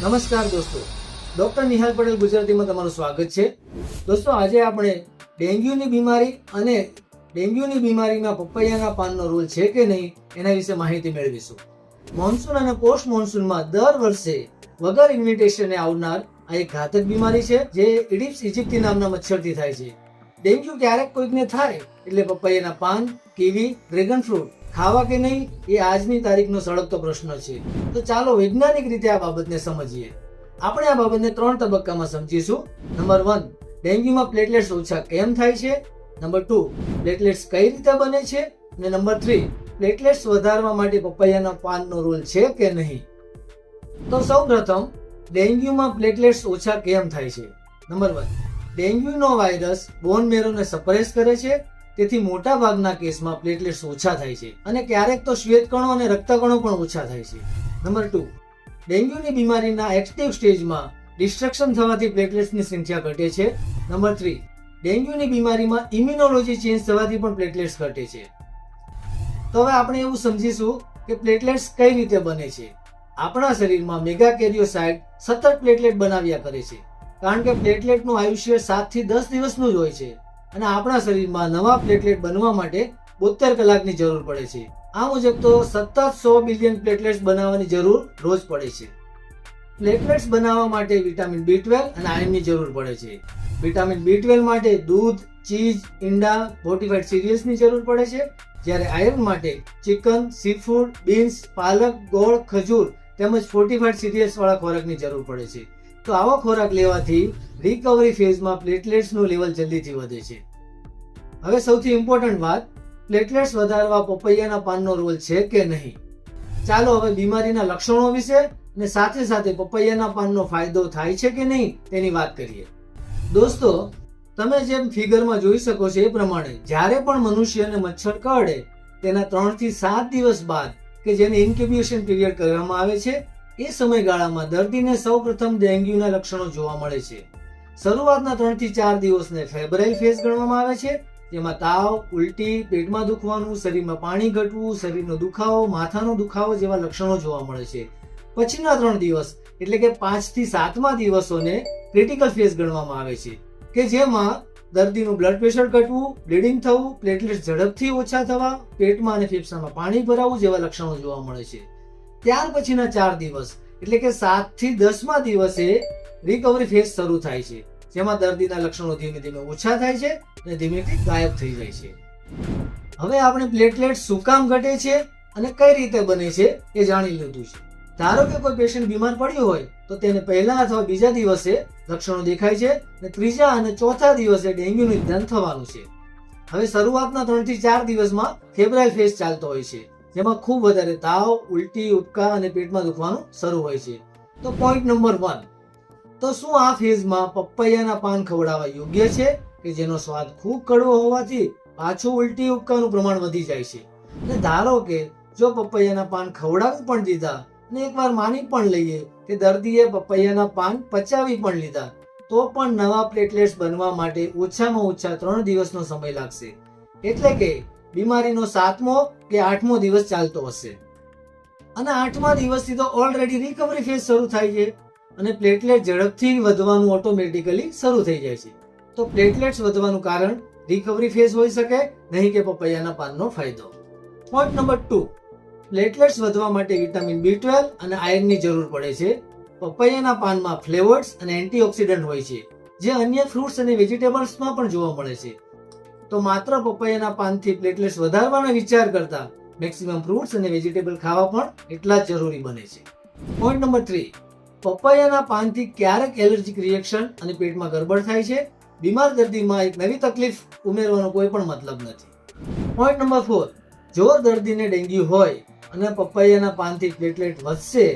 નમસ્કાર દોસ્તો. ડોક્ટર નિહાલ પટેલ ગુજરાતીમાં તમારું સ્વાગત છે. દોસ્તો, આજે આપણે ડેન્ગ્યુની બીમારી અને ડેન્ગ્યુની બીમારીમાં પપૈયાના પાનનો રોલ છે કે નહીં એના વિશે માહિતી મેળવીશું. મોન્સૂન અને પોસ્ટ મોન્સૂનમાં દર વર્ષે વગર ઇન્વિટેશને આવનાર આ એક ઘાતક બીમારી છે, જે ઇડિપ્સ ઇજિપ્તી નામના મચ્છરથી થાય છે. ડેન્ગ્યુ ક્યારેક કોઈકને થાય એટલે પપૈયાના પાન, કીવી, ડ્રેગન ફ્રૂટ ખાવા કે નહીં, એ આજની તારીખનો સળગતો પ્રશ્ન છે. તો ચાલો વૈજ્ઞાનિક રીતે આ બાબતને સમજીએ. આપણે આ બાબતને ત્રણ તબક્કામાં સમજીશું. નંબર વન, ડેન્ગ્યુમાં પ્લેટલેટ્સ ઓછા કેમ થાય છે? નંબર ટુ, પ્લેટલેટ્સ કઈ રીતે બને છે? અને નંબર થ્રી, પ્લેટલેટ્સ વધારવા માટે પપૈયાના પાનનો રોલ છે કે નહીં? તો સૌ પ્રથમ ડેન્ગ્યુમાં પ્લેટલેટ્સ ઓછા કેમ થાય છે? નંબર વન, ડેન્ગ્યુનો વાયરસ બોન મેરોને સપ્રેસ કરે છે તેથી મોટા ભાગના કેસમાં પ્લેટલેટ્સ ઓછા થાય છે અને ક્યારેક તો શ્વેતકણો અને રક્તકણો પણ ઓછા થાય છે. નંબર ટુ, ડેન્ગ્યુની બીમારીના એક્ટિવ સ્ટેજમાં ડિસ્ટ્રક્શન થવાથી પ્લેટલેટ્સની સંખ્યા ઘટે છે. નંબર થ્રી, ડેન્ગ્યુની બીમારીમાં ઇમ્યુનોલોજી ચેન્જ થવાથી પણ પ્લેટલેટ્સ ઘટે છે. તો હવે આપણે એવું સમજીશું કે પ્લેટલેટ્સ કઈ રીતે બને છે. આપણા શરીરમાં મેગા કેરિયોસાઇટ સતત પ્લેટલેટ બનાવ્યા કરે છે. કારણ કે પ્લેટલેટનું આયુષ્ય સાતથી દસ દિવસનું જ હોય છે. અને આપણા શરીરમાં નવા પ્લેટલેટ બનવા માટે બોતેર કલાકની જરૂર પડે છે. આ મુજબ તો સતત સો બિલિયન પ્લેટલેટ્સ બનાવવાની જરૂર રોજ પડે છે. પ્લેટલેટ્સ બનાવવા માટે વિટામિન બી ટ્વેલ્વ અને આયર્નની જરૂર પડે છે. વિટામિન બી ટ્વેલ્વ માટે દૂધ, ચીઝ, ઈંડા ફોર્ટિફાઈડ સિરિયલ્સની જરૂર પડે છે. જ્યારે આયર્ન માટે ચિકન સીફૂડ બીન્સ પાલક, ગોળ, ખજૂર તેમજ ફોર્ટિફાઈડ સિરિયલ્સવાળા ખોરાકની જરૂર પડે છે. તો આવો ખોરાક લેવાથી રિકવરી ફેઝમાં પ્લેટલેટ્સનું લેવલ જલ્દીથી વધે છે. હવે સૌથી ઇમ્પોર્ટન્ટ વાત પ્લેટલેટ્સ વધારવા પપૈયાના પાનનો રોલ છે કે નહીં? ચાલો હવે બીમારીના લક્ષણો વિશે અને સાથે સાથે પપૈયાના પાનનો ફાયદો થાય છે કે નહીં તેની વાત કરીએ. દોસ્તો, તમે જેમ ફિગરમાં જોઈ શકો છો એ પ્રમાણે, જ્યારે પણ મનુષ્યને મચ્છર કરડે તેના ત્રણથી સાત દિવસ બાદ કે જેને ઇન્ક્યુબેશન પીરિયડ કહેવામાં આવે છે એ સમયગાળામાં દર્દીને સૌપ્રથમ ડેન્ગ્યુના લક્ષણો જોવા મળે છે. શરૂઆતના ત્રણથી ચાર દિવસને ફેબ્રાઇલ ફેઝ ગણવામાં આવે છે તેમાં તાવ, ઉલટી, પેટમાં દુખવાનું, શરીરમાં પાણી ઘટવું, શરીરનો દુખાવો, માથાનો દુખાવો જેવા લક્ષણો જોવા મળે છે. પછીના ત્રણ દિવસ, એટલે કે પાંચથી સાતમા દિવસોને ક્રિટિકલ ફેઝ ગણવામાં આવે છે, કે જેમાં દર્દીનું બ્લડ પ્રેશર ઘટવું, બ્લીડિંગ થવું પ્લેટલેટ ઝડપથી ઓછા થવા, પેટમાં અને ફેફસામાં પાણી ભરાવું જેવા લક્ષણો જોવા મળે છે. ત્યાર પછીના ચાર દિવસ, એટલે કે સાતથી દસમા દિવસે રિકવરી ફેઝ શરૂ થાય છે, જેમાં દર્દીના લક્ષણો ધીમે ધીમે ઓછા થાય છે અને ધીમે ધીમે ગાયબ થઈ જાય છે. હવે આપણે પ્લેટલેટ શું કામ ઘટે છે અને કઈ રીતે બને છે એ જાણી લીધું છે. ધારો કે કોઈ પેશન્ટ બીમાર પડ્યો હોય, તો તેને પહેલા અથવા બીજા દિવસે લક્ષણો દેખાય છે અને ત્રીજા અને ચોથા દિવસે ડેન્ગ્યુનું નિદાન થવાનું છે. હવે શરૂઆતના ત્રણથી ચાર દિવસમાં ફેબ્રાઇલ ફેઝ ચાલતો હોય છે. જેમાં ખૂબ વધારે તાવ, ઉલટી, ઉબકા અને પેટમાં દુખવાનું શરૂ હોય છે. તો પોઈન્ટ નંબર વન તો શું આ ફેઝમાં પપૈયાના પાન ખવડાવવા યોગ્ય છે કે જેનો સ્વાદ ખૂબ કડવો હોવાથી પાછું ઉલટી, ઉબકાનું પ્રમાણ વધી જાય છે? અને ધારો કે જો પપૈયાના પાન ખવડાવી પણ દીધા અને એકવાર માની પણ લઈએ કે દર્દીએ પપૈયાના પાન પચાવી પણ લીધા, તો પણ નવા પ્લેટલેટ્સ બનવા માટે ઓછામાં ઓછા ત્રણ દિવસનો સમય લાગશે. એટલે કે બીમારીનો સાતમો કે આઠમો દિવસ ચાલતો હશે. અને આઠમા દિવસથી તો ઓલરેડી રિકવરી ફેઝ શરૂ થાય છે અને પ્લેટલેટ ઝડપથી વધવાનું ઓટોમેટિકલી શરૂ થઈ જાય છે. તો પ્લેટલેટ્સ વધવાનું કારણ રિકવરી ફેઝ હોઈ શકે, નહીં કે પપૈયાના પાનનો ફાયદો. પોઈન્ટ નંબર ટુ પ્લેટલેટ્સ વધવા માટે વિટામિન બી ટ્વેલ્વ અને આયર્નની જરૂર પડે છે. પપૈયાના પાનમાં ફ્લેવર્સ અને એન્ટીઓક્સિડન્ટ હોય છે, જે અન્ય ફ્રૂટ્સ અને વેજીટેબલ્સમાં પણ જોવા મળે છે. તો માત્ર પપૈયાના પાનથી પ્લેટલેટ્સ વધારવાનો વિચાર કરતા મેક્સિમમ ફ્રૂટ્સ અને વેજીટેબલ ખાવા પણ એટલા જ જરૂરી બને છે. પોઈન્ટ નંબર થ્રી પપૈયાના પાનથી ક્યારેક એલર્જીક રિએક્શન અને પેટમાં ગડબડ થાય છે. બીમાર દર્દીમાં એક નવી તકલીફ ઉમેરવાનો કોઈ પણ મતલબ નથી. પોઈન્ટ નંબર ફોર જો દર્દીને ડેન્ગ્યુ હોય અને પપૈયાના પાનથી પ્લેટલેટ વધશે,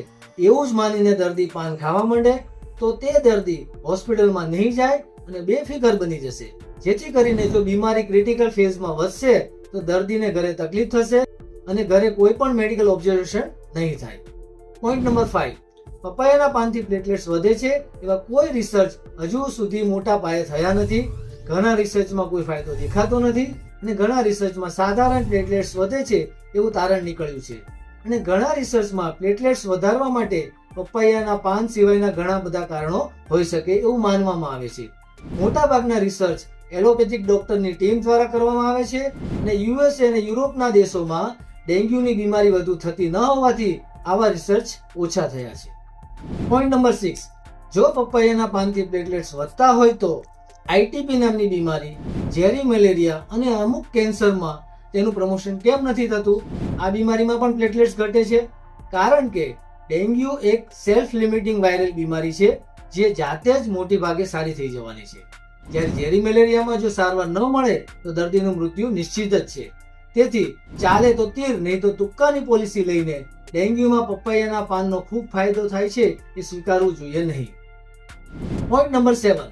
એવું જ માનીને દર્દી પાન ખાવા માંડે, તો તે દર્દી હોસ્પિટલમાં નહીં જાય અને બેફિકર બની જશે. જેથી કરીને જો બીમારી ક્રિટિકલ ફેઝમાં વધશે, તો દર્દીને ઘરે તકલીફ થશે અને ઘરે કોઈ પણ મેડિકલ ઓબ્ઝર્વેશન નહીં થાય. પોઈન્ટ નંબર ફાઈવ પપૈયાના પાનથી પ્લેટલેટ્સ વધે છે એવા કોઈ રિસર્ચ હજુ સુધી મોટા પાયે થયા નથી. ઘણા રિસર્ચમાં કોઈ ફાયદો દેખાતો નથી અને ઘણા રિસર્ચમાં સાધારણ પ્લેટલેટ્સ વધે છે એવું તારણ નીકળ્યું છે. અને ઘણા રિસર્ચમાં પ્લેટલેટ્સ વધારવા માટે પપૈયાના પાન સિવાયના ઘણા બધા કારણો હોઈ શકે એવું માનવામાં આવે છે. મોટાભાગના રિસર્ચ એલોપેથિક ડોક્ટરની ટીમ દ્વારા કરવામાં આવે છે અને યુએસએ અને યુરોપના દેશોમાં ડેન્ગ્યુની બીમારી વધુ થતી ન હોવાથી આવા રિસર્ચ ઓછા થયા છે. પોઈન્ટ નંબર સિક્સ જો પપૈયાના પાનથી પ્લેટલેટ્સ વધતા હોય તો આઈટીપી નામની બીમારી, ઝેરી મેલેરિયા અને અમુક કેન્સરમાં તેનું પ્રમોશન કેમ નથી થતું? આ બીમારીમાં પણ પ્લેટલેટ્સ ઘટે છે. કારણ કે ડેન્ગ્યુ એક સેલ્ફ લિમિટિંગ વાયરલ બીમારી છે. જે જાતે જ મોટી ભાગે સારી થઈ જવાની છે. જ્યારે ઝેરી મેલેરિયામાં જો સારવાર ન મળે, તો દર્દીનું મૃત્યુ નિશ્ચિત જ છે. તેથી ચાલે તો તીર, નહીં તો તુક્કાની પોલિસી લઈને ડેન્ગ્યુમાં પપૈયાના પાનનો ખૂબ ફાયદો થાય છે એ સ્વીકારવું જોઈએ નહીં. પોઈન્ટ નંબર સેવન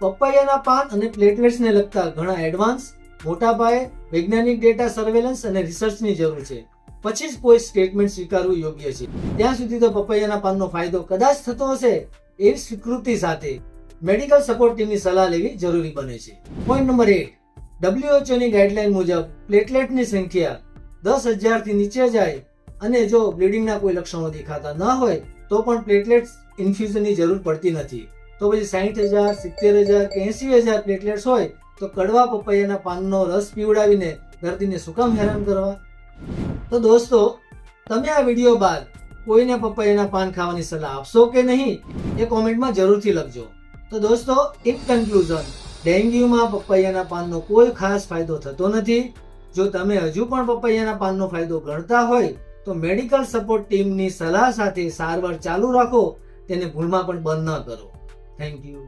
પપૈયાના પાન અને પ્લેટલેટ્સને લગતા ઘણા એડવાન્સ મોટા પાયે વૈજ્ઞાનિક ડેટા સર્વેલન્સ અને રિસર્ચની જરૂર છે. પછી જ કોઈ સ્ટેટમેન્ટ સ્વીકારવું યોગ્ય છે. ત્યાં સુધી તો પપૈયાના પાનનો ફાયદો કદાચ થતો હશે એવી સ્વીકૃતિ સાથે મેડિકલ સપોર્ટ ટીમની સલાહ લેવી જરૂરી બને છે. પોઈન્ટ નંબર એટ ડબ્લ્યુએચઓની ગાઈડલાઈન મુજબ પ્લેટલેટની સંખ્યા દસ હજારથી નીચે જાય અને જો બ્લીડિંગના કોઈ લક્ષણો દેખાતા ન હોય, તો પણ પ્લેટલેટ્સ ઇન્ફ્યુઝનની જરૂર પડતી નથી. તો પછી સાહીઠ હજાર, સિત્તેર હજાર કે એસી હજાર પ્લેટલેટ્સ હોય, તો કડવા પપૈયાના પાનનો રસ પીવડાવીને દર્દીને શું કામ હેરાન કરવા? તો દોસ્તો, તમે આ વીડિયો બાદ કોઈને પપૈયાના પાન ખાવાની સલાહ આપશો કે નહીં, એ કોમેન્ટમાં જરૂરથી લખજો. તો દોસ્તો ઇન કન્ક્લુઝન ડેન્ગ્યુમાં પપૈયાના પાનનો કોઈ ખાસ ફાયદો થતો નથી. જો તમે હજુ પણ પપૈયાના પાનનો ફાયદો ગણતા હોય, તો મેડિકલ સપોર્ટ ટીમની સલાહ સાથે સારવાર ચાલુ રાખો, તેને ભૂલમાં પણ બંધ ન કરો. Thank you